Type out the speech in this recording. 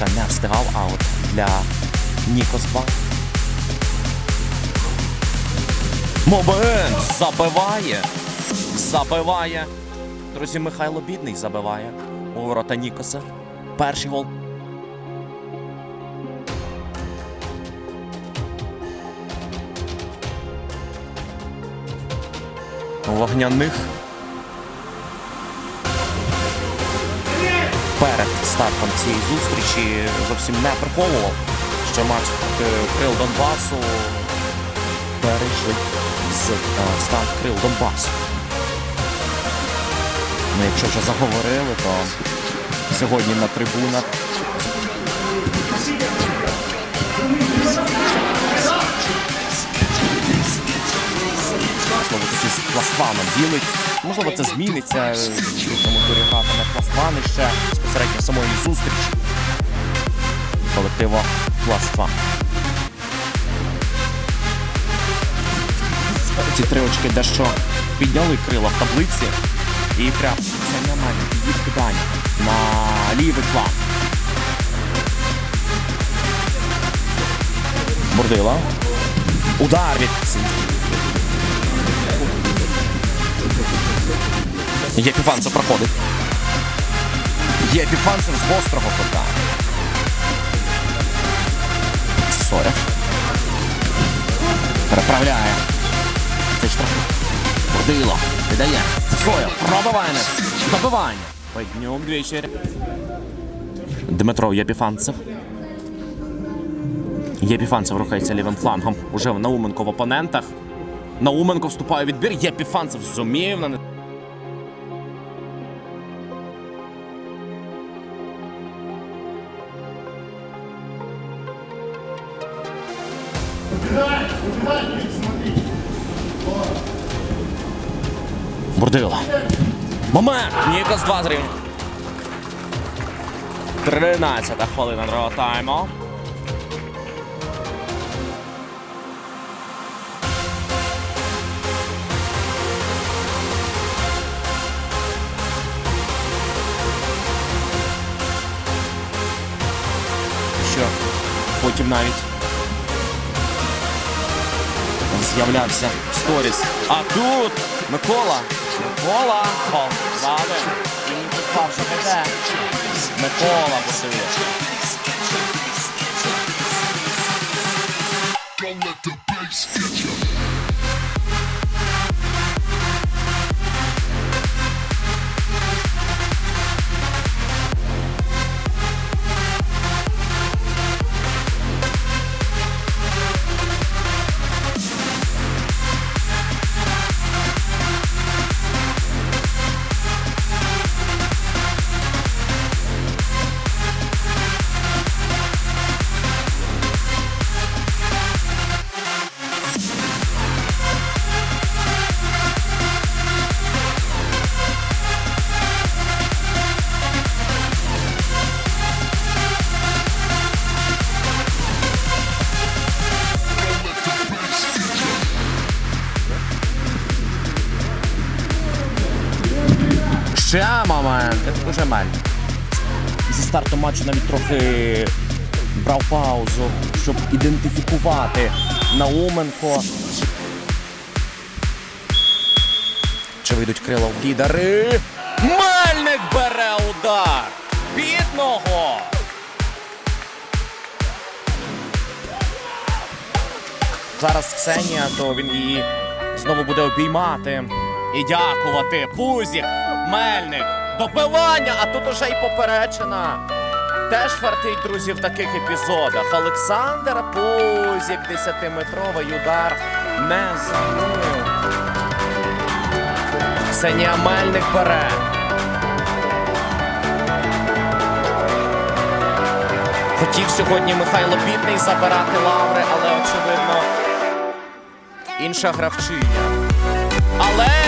Хоча не встигав, а от для Нікос 2. Момент! Забиває! Забиває! Друзі, Михайло Бідний забиває у ворота Нікоса. Перший гол. Вогняних. Перед стартом цієї зустрічі зовсім не приховував, що матч Крил Донбасу перейшли з е, стан Крил Донбасу. Ну, якщо вже заговорили, то сьогодні на трибунах такі з пластваном білить. Можливо, це зміниться. Тому гратиме пластвани ще безпосередньо самої зустрічі колектива пластва. Ці три очки дещо підняли крила в таблиці. І прям це мене відкидання на лівий план. Бурдила. Удар від Єпіфанцев проходить. Єпіфанцев з гострого кута. Соря. Переправляє. Це штрафник. Бурдило. Віддає. Соя. Пробивання. Добивання. Поднюк двічі. Дмитро Єпіфанцев. Єпіфанцев рухається лівим флангом. Уже Науменко в опонентах. Науменко вступає у відбір. Єпіфанцев зумів на Бурдила. Момент! Нікос 2 зрівня. 13 хвилина другого тайму. Що потім навіть з'являвся в сторіс. А тут Микола. Микола. Піде. Микола посилює. Ще момент. Уже маль. Зі старту матчу навіть трохи брав паузу, щоб ідентифікувати Науменко. Чи вийдуть крила в лідери? Мельник бере удар! Бідного! Зараз Ксенія, то він її знову буде обіймати і дякувати. Пузік, Мельник, добивання, а тут уже й поперечена. Теж фартить, друзі, в таких епізодах. Олександр Пузік, 10-метровий удар не забив. Ксенія Мельник бере. Хотів сьогодні Михайло Бідний забирати лаври, але очевидно інша гравчиня. Але